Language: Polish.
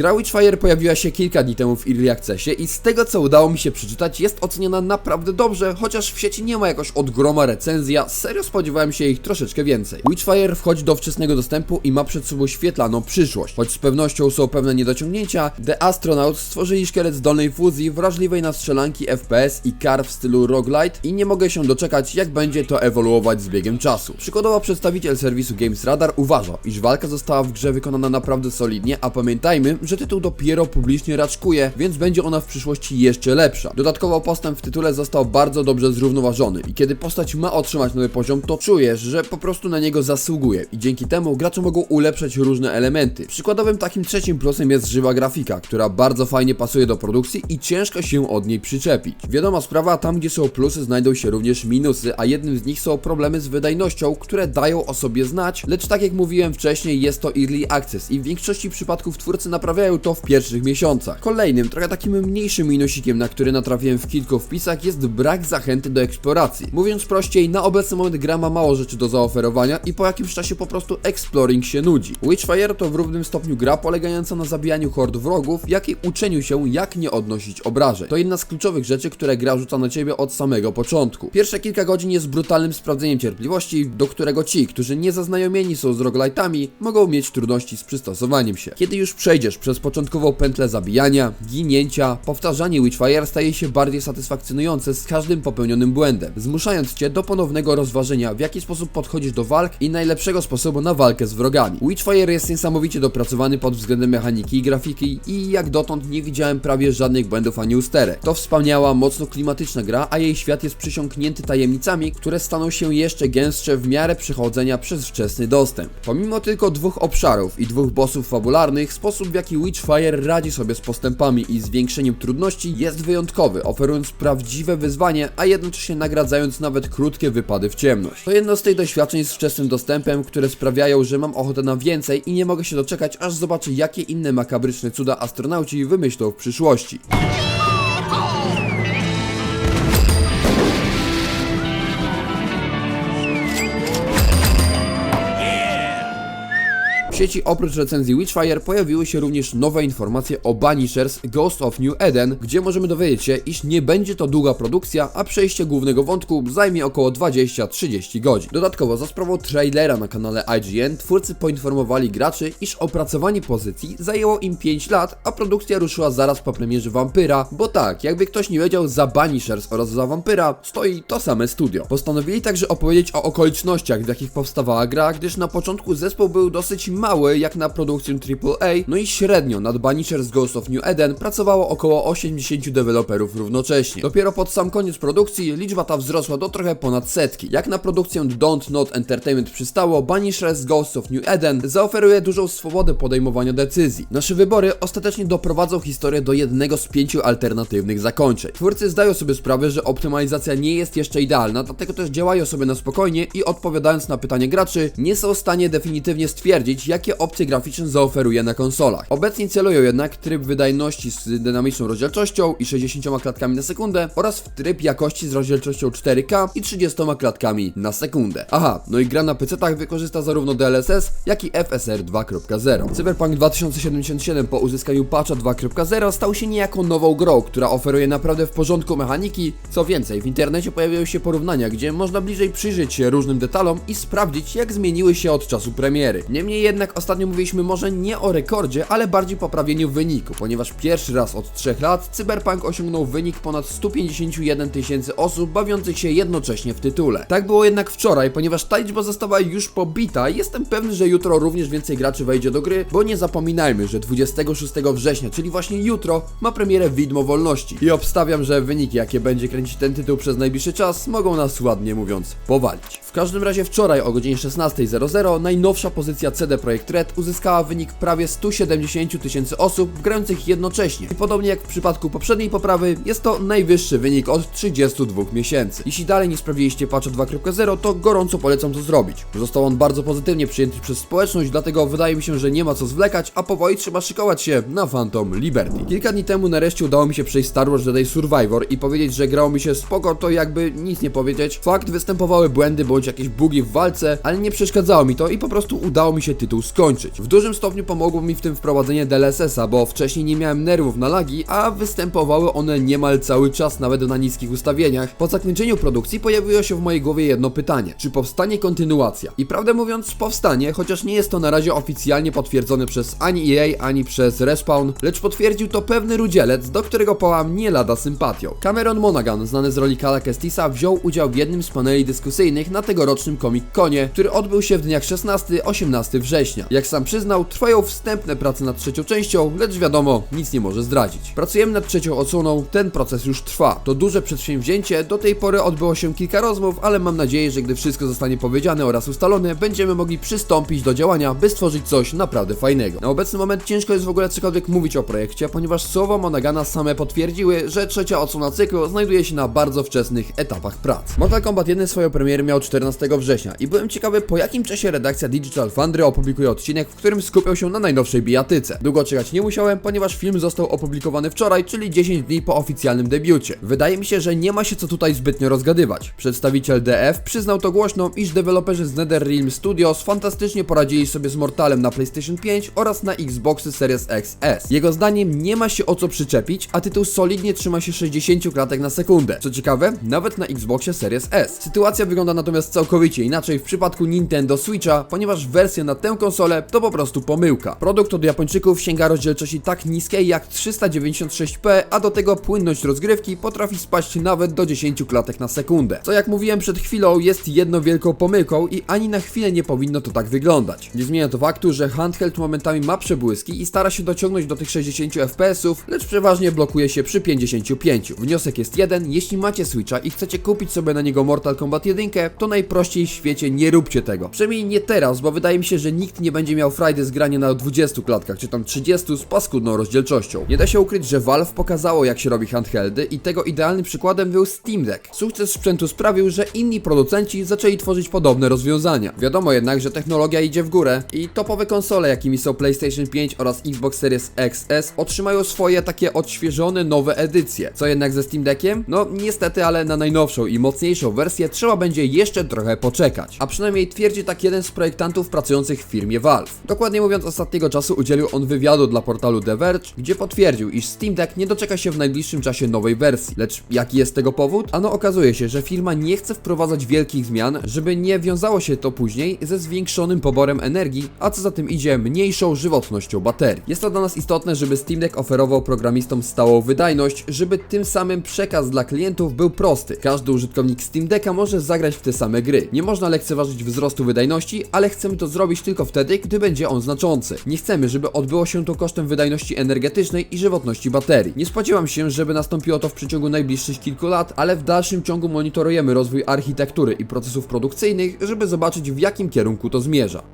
Gra Witchfire pojawiła się kilka dni temu w Early Accessie i z tego co udało mi się przeczytać jest oceniona naprawdę dobrze, chociaż w sieci nie ma jakoś od groma recenzja, serio spodziewałem się ich troszeczkę więcej. Witchfire wchodzi do wczesnego dostępu i ma przed sobą świetlaną przyszłość. Choć z pewnością są pewne niedociągnięcia, The Astronauts stworzyli szkielet zdolnej fuzji, wrażliwej na strzelanki FPS i kar w stylu roguelite i nie mogę się doczekać jak będzie to ewoluować z biegiem czasu. Przykładowo przedstawiciel serwisu Games Radar uważa, iż walka została w grze wykonana naprawdę solidnie, a pamiętajmy, że tytuł dopiero publicznie raczkuje, więc będzie ona w przyszłości jeszcze lepsza. Dodatkowo postęp w tytule został bardzo dobrze zrównoważony i kiedy postać ma otrzymać nowy poziom, to czujesz, że po prostu na niego zasługuje i dzięki temu gracze mogą ulepszać różne elementy. Przykładowym takim trzecim plusem jest żywa grafika, która bardzo fajnie pasuje do produkcji i ciężko się od niej przyczepić. Wiadoma sprawa, tam gdzie są plusy znajdą się również minusy, a jednym z nich są problemy z wydajnością, które dają o sobie znać, lecz tak jak mówiłem wcześniej, jest to early access i w większości przypadków twórcy naprawiają to w pierwszych miesiącach. Kolejnym, trochę takim mniejszym minusikiem, na który natrafiłem w kilku wpisach, jest brak zachęty do eksploracji. Mówiąc prościej, na obecny moment gra ma mało rzeczy do zaoferowania i po jakimś czasie po prostu exploring się nudzi. Witchfire to w równym stopniu gra polegająca na zabijaniu hord wrogów, jak i uczeniu się, jak nie odnosić obrażeń. To jedna z kluczowych rzeczy, które gra rzuca na ciebie od samego początku. Pierwsze kilka godzin jest brutalnym sprawdzeniem cierpliwości, do którego ci, którzy nie zaznajomieni są z roguelite'ami, mogą mieć trudności z przystosowaniem się. Kiedy już przejdziesz przez początkową pętlę zabijania, ginięcia, powtarzanie Witchfire staje się bardziej satysfakcjonujące z każdym popełnionym błędem, zmuszając cię do ponownego rozważenia, w jaki sposób podchodzisz do walk i najlepszego sposobu na walkę z wrogami. Witchfire jest niesamowicie dopracowany pod względem mechaniki i grafiki i jak dotąd nie widziałem prawie żadnych błędów ani usterek. To wspaniała, mocno klimatyczna gra, a jej świat jest przysiągnięty tajemnicami, które staną się jeszcze gęstsze w miarę przechodzenia przez wczesny dostęp. Pomimo tylko dwóch obszarów i dwóch bossów fabularnych, sposób w jaki Witchfire radzi sobie z postępami i zwiększeniem trudności jest wyjątkowy, oferując prawdziwe wyzwanie, a jednocześnie nagradzając nawet krótkie wypady w ciemność. To jedno z tych doświadczeń z wczesnym dostępem, które sprawiają, że mam ochotę na więcej i nie mogę się doczekać, aż zobaczę jakie inne makabryczne cuda astronauci wymyślą w przyszłości. Sieci oprócz recenzji Witchfire pojawiły się również nowe informacje o Banishers Ghost of New Eden, gdzie możemy dowiedzieć się, iż nie będzie to długa produkcja, a przejście głównego wątku zajmie około 20-30 godzin. Dodatkowo za sprawą trailera na kanale IGN twórcy poinformowali graczy, iż opracowanie pozycji zajęło im 5 lat, a produkcja ruszyła zaraz po premierze Vampyra, bo tak, jakby ktoś nie wiedział, za Banishers oraz za Vampyra stoi to same studio. Postanowili także opowiedzieć o okolicznościach, w jakich powstawała gra, gdyż na początku zespół był dosyć mały jak na produkcję AAA, no i średnio nad Banishers Ghost of New Eden pracowało około 80 deweloperów równocześnie. Dopiero pod sam koniec produkcji liczba ta wzrosła do trochę ponad setki. Jak na produkcję Don't Not Entertainment przystało, Banishers Ghost of New Eden zaoferuje dużą swobodę podejmowania decyzji. Nasze wybory ostatecznie doprowadzą historię do jednego z pięciu alternatywnych zakończeń. Twórcy zdają sobie sprawę, że optymalizacja nie jest jeszcze idealna, dlatego też działają sobie na spokojnie i odpowiadając na pytanie graczy, nie są w stanie definitywnie stwierdzić, jakie opcje graficzne zaoferuje na konsolach. Obecnie celują jednak tryb wydajności z dynamiczną rozdzielczością i 60 klatkami na sekundę oraz w tryb jakości z rozdzielczością 4K i 30 klatkami na sekundę. Aha, no i gra na PC-tach wykorzysta zarówno DLSS, jak i FSR 2.0. Cyberpunk 2077 po uzyskaniu patcha 2.0 stał się niejako nową grą, która oferuje naprawdę w porządku mechaniki. Co więcej, w internecie pojawiają się porównania, gdzie można bliżej przyjrzeć się różnym detalom i sprawdzić, jak zmieniły się od czasu premiery. Niemniej jednak ostatnio mówiliśmy może nie o rekordzie, ale bardziej poprawieniu wyniku, ponieważ pierwszy raz od 3 lat Cyberpunk osiągnął wynik ponad 151 tysięcy osób bawiących się jednocześnie w tytule. Tak było jednak wczoraj, ponieważ ta liczba została już pobita jestem pewny, że jutro również więcej graczy wejdzie do gry, bo nie zapominajmy, że 26 września, czyli właśnie jutro, ma premierę Widmo Wolności. I obstawiam, że wyniki, jakie będzie kręcić ten tytuł przez najbliższy czas, mogą nas ładnie mówiąc powalić. W każdym razie wczoraj o godzinie 16.00 najnowsza pozycja CD Projekt Red uzyskała wynik prawie 170 tysięcy osób grających jednocześnie. I podobnie jak w przypadku poprzedniej poprawy, jest to najwyższy wynik od 32 miesięcy. Jeśli dalej nie sprawdziliście patcha 2.0, to gorąco polecam to zrobić. Został on bardzo pozytywnie przyjęty przez społeczność, dlatego wydaje mi się, że nie ma co zwlekać, a powoli trzeba szykować się na Phantom Liberty. Kilka dni temu nareszcie udało mi się przejść Star Wars Jedi Survivor i powiedzieć, że grało mi się spoko, to jakby nic nie powiedzieć. Fakt, występowały błędy bądź jakieś bugi w walce, ale nie przeszkadzało mi to i po prostu udało mi się tytuł skończyć. W dużym stopniu pomogło mi w tym wprowadzenie DLSS-a, bo wcześniej nie miałem nerwów na lagi, a występowały one niemal cały czas, nawet na niskich ustawieniach. Po zakończeniu produkcji pojawiło się w mojej głowie jedno pytanie: czy powstanie kontynuacja? I prawdę mówiąc, powstanie, chociaż nie jest to na razie oficjalnie potwierdzone przez ani EA, ani przez Respawn, lecz potwierdził to pewny rudzielec, do którego pałam nie lada sympatią. Cameron Monaghan, znany z roli Kala Kestisa, wziął udział w jednym z paneli dyskusyjnych na tegorocznym Comic Conie, który odbył się w dniach 16-18 września. Jak sam przyznał, trwają wstępne prace nad trzecią częścią, lecz wiadomo, nic nie może zdradzić. Pracujemy nad trzecią odsłoną, ten proces już trwa. To duże przedsięwzięcie, do tej pory odbyło się kilka rozmów, ale mam nadzieję, że gdy wszystko zostanie powiedziane oraz ustalone, będziemy mogli przystąpić do działania, by stworzyć coś naprawdę fajnego. Na obecny moment ciężko jest w ogóle cokolwiek mówić o projekcie, ponieważ słowa Monagana same potwierdziły, że trzecia odsłona cyklu znajduje się na bardzo wczesnych etapach prac. Mortal Kombat 1 swoją premierę miał 14 września i byłem ciekawy po jakim czasie redakcja Digital Foundry opublikuje odcinek, w którym skupiał się na najnowszej bijatyce. Długo czekać nie musiałem, ponieważ film został opublikowany wczoraj, czyli 10 dni po oficjalnym debiucie. Wydaje mi się, że nie ma się co tutaj zbytnio rozgadywać. Przedstawiciel DF przyznał to głośno, iż deweloperzy z NetherRealm Studios fantastycznie poradzili sobie z Mortalem na PlayStation 5 oraz na Xboxy Series XS. Jego zdaniem nie ma się o co przyczepić, a tytuł solidnie trzyma się 60 klatek na sekundę. Co ciekawe, nawet na Xboxie Series S. Sytuacja wygląda natomiast całkowicie inaczej w przypadku Nintendo Switcha, ponieważ wersja na tę konsolę to po prostu pomyłka. Produkt od Japończyków sięga rozdzielczości tak niskiej jak 396p, a do tego płynność rozgrywki potrafi spaść nawet do 10 klatek na sekundę. Co jak mówiłem przed chwilą jest jedną wielką pomyłką i ani na chwilę nie powinno to tak wyglądać. Nie zmienia to faktu, że handheld momentami ma przebłyski i stara się dociągnąć do tych 60 fps, lecz przeważnie blokuje się przy 55. Wniosek jest jeden, jeśli macie Switcha i chcecie kupić sobie na niego Mortal Kombat 1, to najprościej w świecie nie róbcie tego. Przynajmniej nie teraz, bo wydaje mi się, że nikt nie będzie miał frajdy z grania na 20 klatkach, czy tam 30 z paskudną rozdzielczością. Nie da się ukryć, że Valve pokazało jak się robi handheldy i tego idealnym przykładem był Steam Deck. Sukces sprzętu sprawił, że inni producenci zaczęli tworzyć podobne rozwiązania. Wiadomo jednak, że technologia idzie w górę i topowe konsole, jakimi są PlayStation 5 oraz Xbox Series XS, otrzymają swoje takie odświeżone nowe edycje. Co jednak ze Steam Deckiem? No niestety, ale na najnowszą i mocniejszą wersję trzeba będzie jeszcze trochę poczekać. A przynajmniej twierdzi tak jeden z projektantów pracujących w firmie Valve. Dokładnie mówiąc, ostatniego czasu udzielił on wywiadu dla portalu The Verge, gdzie potwierdził, iż Steam Deck nie doczeka się w najbliższym czasie nowej wersji. Lecz jaki jest tego powód? Ano okazuje się, że firma nie chce wprowadzać wielkich zmian, żeby nie wiązało się to później ze zwiększonym poborem energii, a co za tym idzie mniejszą żywotnością baterii. Jest to dla nas istotne, żeby Steam Deck oferował programistom stałą wydajność, żeby tym samym przekaz dla klientów był prosty. Każdy użytkownik Steam Decka może zagrać w te same gry. Nie można lekceważyć wzrostu wydajności, ale chcemy to zrobić tylko wtedy, gdy będzie on znaczący. Nie chcemy, żeby odbyło się to kosztem wydajności energetycznej i żywotności baterii. Nie spodziewam się, żeby nastąpiło to w przeciągu najbliższych kilku lat, ale w dalszym ciągu monitorujemy rozwój architektury i procesów produkcyjnych, żeby zobaczyć w jakim kierunku to zmierza.